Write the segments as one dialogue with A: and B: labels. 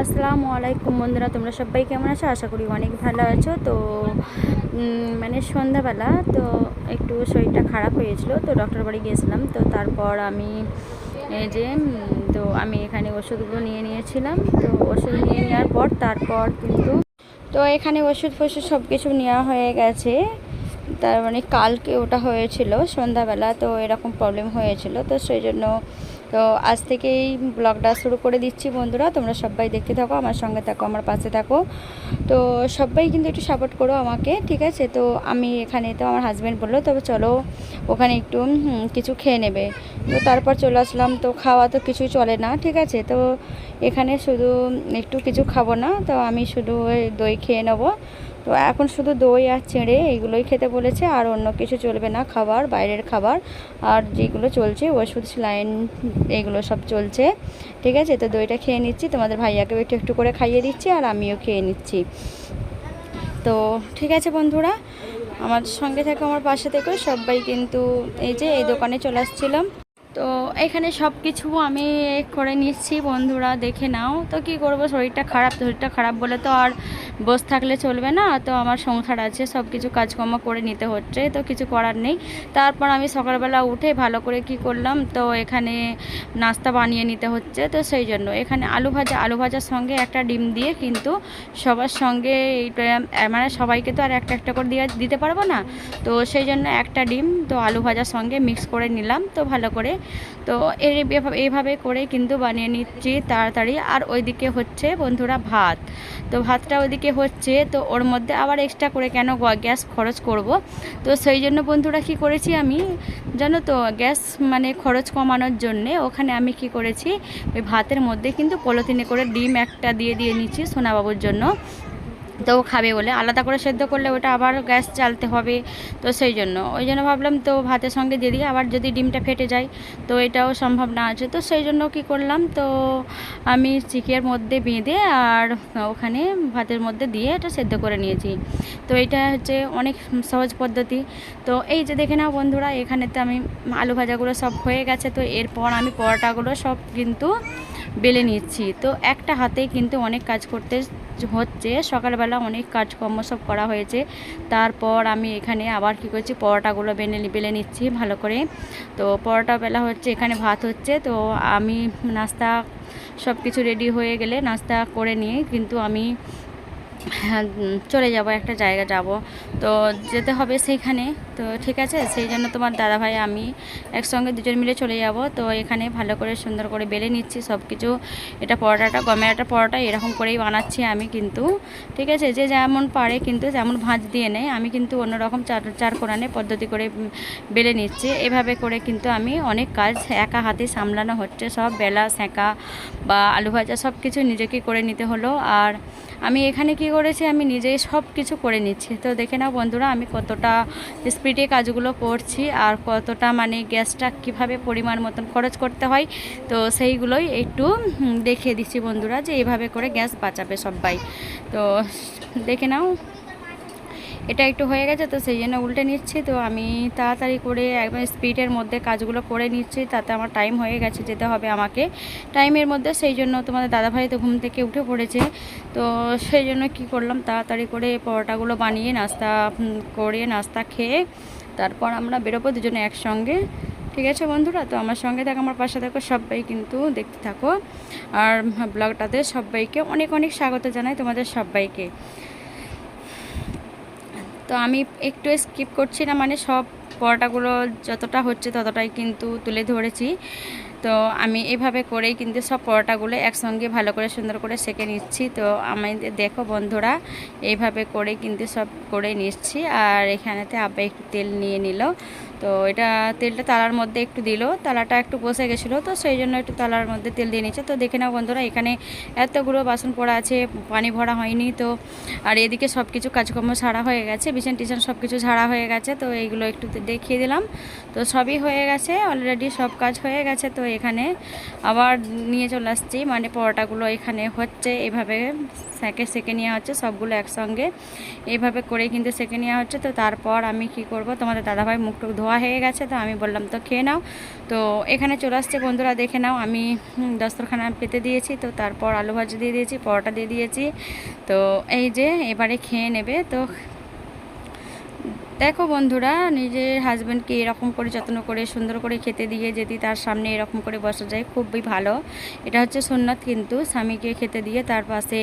A: আসসালামু আলাইকুম বন্ধুরা, তোমরা সবাই কেমন আছো? আশা করি অনেক ভালো আছো। তো মানে সন্ধ্যাবেলা, তো একটু শরীরটা খারাপ হয়েছিল, তো ডক্টর বাড়ি গিয়েছিলাম। তো তারপর আমি এই যে তো আমি এখানে ওষুধগুলো নিয়ে নিয়েছিলাম। তো ওষুধ নিয়ে নেওয়ার পর তারপর কিন্তু, তো এখানে ওষুধ ফষুধ সব কিছু নেওয়া হয়ে গেছে। তার মানে কালকে ওটা হয়েছিল সন্ধ্যাবেলা, তো এরকম প্রবলেম হয়েছিল। তো সেই জন্য তো আজ থেকেই ব্লগটা শুরু করে দিচ্ছি বন্ধুরা। তোমরা সবাই দেখতে থাকো, আমার সঙ্গে থাকো, আমার পাশে থাকো। তো সবাই কিন্তু একটু সাপোর্ট করো আমাকে, ঠিক আছে? তো আমি এখানে, তো আমার হাজব্যান্ড বলল, তবে চলো ওখানে একটু কিছু খেয়ে নেবে। তো তারপর চলে আসলাম, তো খাওয়া তো কিছুই চলে না, ঠিক আছে? তো এখানে শুধু একটু কিছু খাব না, তো আমি শুধু দই খেয়ে নেব। তো এখন শুধু দই আর চেড়ে এইগুলোই খেতে বলেছে, আর অন্য কিছু চলবে না, খাবার, বাইরের খাবার, আর যেগুলো চলছে, ওষুধ স্যালাইন এগুলো সব চলছে। ঠিক আছে, তো দইটা খেয়ে নিচ্ছি, তোমাদের ভাইয়াকেও একটু একটু করে খাইয়ে দিচ্ছি, আর আমিও খেয়ে নিচ্ছি। তো ঠিক আছে বন্ধুরা, আমার সঙ্গে থেকে, আমার পাশে থেকে, সবাই কিন্তু এই যে এই দোকানে চলে আসছিলাম। তো এখানে সব কিছু আমি করে নিচ্ছি, বন্ধুরা দেখে নাও। তো কি করব, শরীরটা খারাপ শরীরটা খারাপ বলে তো আর বসে থাকলে চলবে না। তো আমার সংসার আছে সব কিছু কাজকর্ম করে নিতে হচ্ছে, তো কিছু করার নেই। তারপর আমি সকালবেলা উঠে ভালো করে কি করলাম, তো এখানে নাস্তা বানিয়ে নিতে হচ্ছে, তো সেই জন্য। এখানে আলু ভাজা, আলু ভাজার সঙ্গে একটা ডিম দিয়ে কিন্তু সবার সঙ্গে মানে সবাইকে তো আর একটা একটা করে দিয়ে, দিতে পারব না। তো সেই জন্য একটা ডিম, তো আলু ভাজার সঙ্গে মিক্স করে নিলাম, তো ভালো করে তো এর এইভাবে করে কিন্তু বানিয়ে নিচ্ছি তাড়াতাড়ি। আর ওইদিকে হচ্ছে বন্ধুরা ভাত। তো ভাতটা ওইদিকে হচ্ছে, তো ওর মধ্যে আবার এক্সট্রা করে কেন গ্যাস খরচ করব? তো সেই জন্য বন্ধুরা কি করেছি আমি, জানো তো, গ্যাস মানে খরচ কমানোর জন্যে ওখানে আমি কি করেছি, ওই ভাতের মধ্যে কিন্তু পলিথিনে করে ডিম একটা দিয়ে দিয়ে নিচ্ছি সোনাবাবুর জন্য। তো খাবে বলে। আলাদা করে সেদ্ধ করলে ওটা আবার গ্যাস চালতে হবে, তো সেই জন্য। ওই জন্য ভাবলাম তো ভাতের সঙ্গে দিয়ে দিই। আবার যদি ডিমটা ফেটে যায়, তো এটাও সম্ভব না আছে। তো সেই জন্য কি করলাম, তো আমি চিকের মধ্যে বেঁধে আর ওখানে ভাতের মধ্যে দিয়ে এটা সেদ্ধ করে নিয়েছি। তো এটা হচ্ছে অনেক সহজ পদ্ধতি। তো এই যে দেখে নাও বন্ধুরা, এখানে তো আমি আলু ভাজাগুলো সব হয়ে গেছে। তো এরপর আমি পরোটাগুলো সব কিন্তু বেলে নিচ্ছি। তো একটা হাতেই কিন্তু অনেক কাজ করতে হচ্ছে সকালবেলা অনেক কাজকর্ম সব করা হয়েছে। তারপর আমি এখানে আবার কি করছি পরোটাগুলো বেলে বেলে নিচ্ছি ভালো করে। তো পরোটা বেলা হচ্ছে এখানে ভাত হচ্ছে। তো আমি নাস্তা সব কিছু রেডি হয়ে গেলে নাস্তা করে নিয়ে কিন্তু আমি হ্যাঁ, চলে যাব একটা জায়গা যাব। তো যেতে হবে সেইখানে। তো ঠিক আছে, সেই জন্য তোমার দাদাভাই, আমি একসঙ্গে দুজন মিলে চলে যাব। তো এখানে ভালো করে, সুন্দর করে বেলে নিচ্ছি সব কিছু এটা পরোটাটা গমের একটা পরোটা, এরকম করেই বানাচ্ছি আমি কিন্তু। ঠিক আছে, যে যেমন পারে কিন্তু যেমন ভাঁজ দিয়ে নেয়। আমি কিন্তু অন্যরকম চার চার কোরআনে পদ্ধতি করে বেলে নিচ্ছি। এভাবে করে কিন্তু আমি অনেক কাজ একা হাতে সামলানো হচ্ছে। সব বেলা, সেঁকা বা আলু ভাজা সব কিছু নিজেকে করে নিতে হলো। আর আমি এখানে কি করেছি, আমি নিজেই সব কিছু করে নিচ্ছি। তো দেখে নাও বন্ধুরা, আমি কতটা স্পিডে কাজগুলো করছি আর কতটা মানে গ্যাসটা কীভাবে পরিমাণ মতন খরচ করতে হয়, তো সেইগুলোই একটু দেখিয়ে দিচ্ছি বন্ধুরা যে এইভাবে করে গ্যাস বাঁচাবে সবাই। তো দেখে নাও। এটা একটু হয়ে গেছে, তো সেই জন্য উল্টে নিচ্ছি। তো আমি তাড়াতাড়ি করে একদম স্পিডের মধ্যে কাজগুলো করে নিচ্ছি, তাতে আমার টাইম হয়ে গেছে, যেতে হবে আমাকে। টাইমের মধ্যে সেই জন্য তোমাদের দাদাভাই তো ঘুম থেকে উঠে পড়েছে। তো সেই জন্য কি করলাম, তাড়াতাড়ি করে পরোটাগুলো বানিয়ে নাস্তা করে নাস্তা খেয়ে তারপর আমরা বেরোবো দুজনে একসঙ্গে। ঠিক আছে বন্ধুরা? তো আমার সঙ্গে থাকো, আমার পাশে থাকো, সবাই কিন্তু দেখতে থাকো। আর ব্লগটাতে সবাইকে অনেক অনেক স্বাগত জানাই তোমাদের সবাইকে। তো আমি একটু স্কিপ করছি না মানে সব পরোটাগুলো যতটা হচ্ছে ততটাই কিন্তু তুলে ধরেছি। তো আমি এভাবে করেই কিন্তু সব পরোটাগুলো একসঙ্গে ভালো করে সুন্দর করে সেঁকে নিচ্ছি। তো আমি দেখো বন্ধুরা, এইভাবে করে কিন্তু সব করে নিচ্ছি। আর এখানেতে আব্বা একটু তেল নিয়ে নিল। তো এটা তেলটা তালার মধ্যে একটু দিল, তালাটা একটু বসে গেছিল, তো সেই জন্য একটু তালার মধ্যে তেল দিয়ে নিচ্ছে। তো দেখে নাও বন্ধুরা, এখানে এতগুলো বাসন পড়া আছে, পানি ভরা হয়নি তো। আর এদিকে সব কিছু কাজকর্ম ছাড়া হয়ে গেছে, বিছান টিছান সব কিছু ছাড়া হয়ে গেছে, তো এইগুলো একটু দেখিয়ে দিলাম। তো সবই হয়ে গেছে অলরেডি সব কাজ হয়ে গেছে, তো এখানে আবার নিয়ে চলে আসছি। মানে পরোটাগুলো এখানে হচ্ছে, এভাবে সেঁকে সেঁকে নেওয়া হচ্ছে, সবগুলো একসঙ্গে। এইভাবে করে কিন্তু সেঁকে নেওয়া হচ্ছে, তো তারপর আমি কি করব? তোমাদের দাদাভাই মুখ মুখটুক ধোয়া হয়ে গেছে, তো আমি বললাম, তো খেয়ে নাও। তো এখানে চলে আসছে, বন্ধুরা দেখে নাও, আমি দস্তরখানা পেতে দিয়েছি, তো তারপর আলু ভাজা দিয়ে দিয়েছি, পরোটা দিয়ে দিয়েছি। তো এই যে, এবারে খেয়ে নেবে, তো দেখো বন্ধুরা, নিজের হাজব্যান্ডকে এরকম করে যত্ন করে, সুন্দর করে খেতে দিয়ে যদি তার সামনে এরকম করে বসা যায়, খুবই ভালো। এটা হচ্ছে সোননাথ কিন্তু স্বামীকে খেতে দিয়ে তার পাশে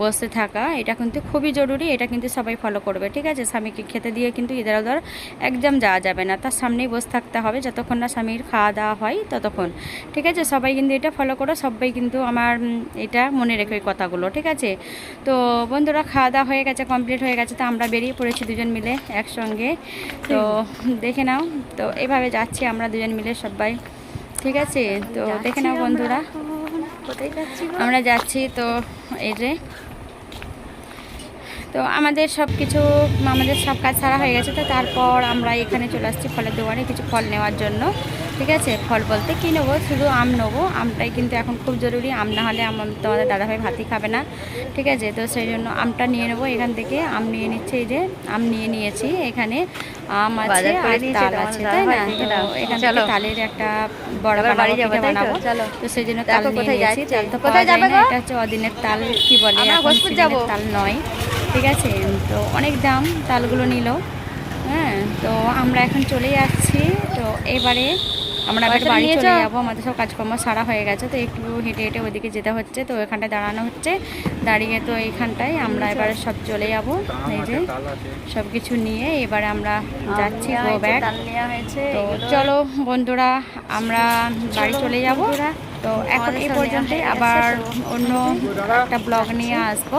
A: বসে থাকা, এটা কিন্তু খুবই জরুরি, এটা কিন্তু সবাই ফলো করবে, ঠিক আছে? স্বামীকে খেতে দিয়ে কিন্তু ইধার উধার একদম যাওয়া যাবে না, তার সামনেই বসে থাকতে হবে, যতক্ষণ না স্বামীর খাওয়া দাওয়া হয় ততক্ষণ, ঠিক আছে? সবাই কিন্তু এটা ফলো করো, সবাই কিন্তু আমার এটা মনে রেখে কথাগুলো, ঠিক আছে? তো বন্ধুরা, খাওয়া দাওয়া হয়ে গেছে কমপ্লিট হয়ে গেছে, তো আমরা বেরিয়ে পড়েছি দুজন মিলে একসঙ্গে। তো দেখে নাও। তো এভাবে যাচ্ছি আমরা দুজন মিলে সবাই। ঠিক আছে? তো দেখে নাও বন্ধুরা? আমরা যাচ্ছি তো এই যে। তো আমাদের সব কিছু আমাদের সব কাজ সারা হয়ে গেছে তো তারপর আমরা এখানে চলে আসছি ফলের দোকানে কিছু ফল নেওয়ার জন্য। ঠিক আছে? ফল বলতে কী নেব? শুধু আম নেব। আমটাই কিন্তু এখন খুব জরুরি। আম না হলে আম তোমাদের দাদাভাই ভাতই খাবে না। ঠিক আছে? তো সেই জন্য আমটা নিয়ে নেব এখান থেকে। আম নিয়ে নিচ্ছে এই যে আম নিয়ে নিয়েছি এখানে। আম আছে আর তাল আছে তাই না? এখান
B: চলো।
A: থেকে তালের একটা বড়
B: বাড়ি যাব, তো?
A: বানাবো।
B: চলো।
A: তো সেই জন্য তাল নিয়ে নিয়েছি। তাল তো
B: কোথায়
A: পাওয়া যায়
B: যাবে
A: না এটা হচ্ছে অদিনের তাল কি বলে। তাল নয়। ঠিক আছে? তো অনেক দাম তালগুলো নিল। হ্যাঁ? তো আমরা এখন চলে যাচ্ছি। তো এবারে আমরা এবার বাড়ি চলে যাব আমাদের সব কাজকর্ম সারা হয়ে গেছে তো একটু হেঁটে হেঁটে ওইদিকে যেতে হচ্ছে তো এখানটায় দাঁড়ানো হচ্ছে। দাঁড়িয়ে তো এইখানটায় আমরা এবারে সব চলে যাব এই যে সব কিছু নিয়ে এবারে আমরা যাচ্ছি গো ব্যাগ তো চলো বন্ধুরা আমরা বাড়ি
B: চলে
A: যাব। তো এখন এই পর্যন্তই আবার অন্য একটা ব্লগ নিয়ে আসব।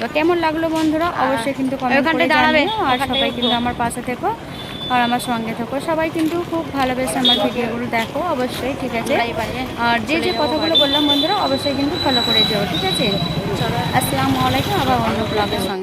A: তো কেমন লাগল বন্ধুরা? অবশ্যই কিন্তু কমেন্ট করে
B: ওখানটায় দাঁড়াবে,
A: আর সবাই কিন্তু আমার পাশে থেকো। আর আমার সঙ্গে থাকো। সবাই কিন্তু খুব ভালোবেসে আমার ভিডিওগুলো দেখো অবশ্যই ঠিক আছে? আর যে যে কথাগুলো বললাম বন্ধুরা অবশ্যই কিন্তু ফলো করে যেও ঠিক আছে?
B: চলো
A: আসসালামু আলাইকুম আবার অন্য ব্লগের সঙ্গে।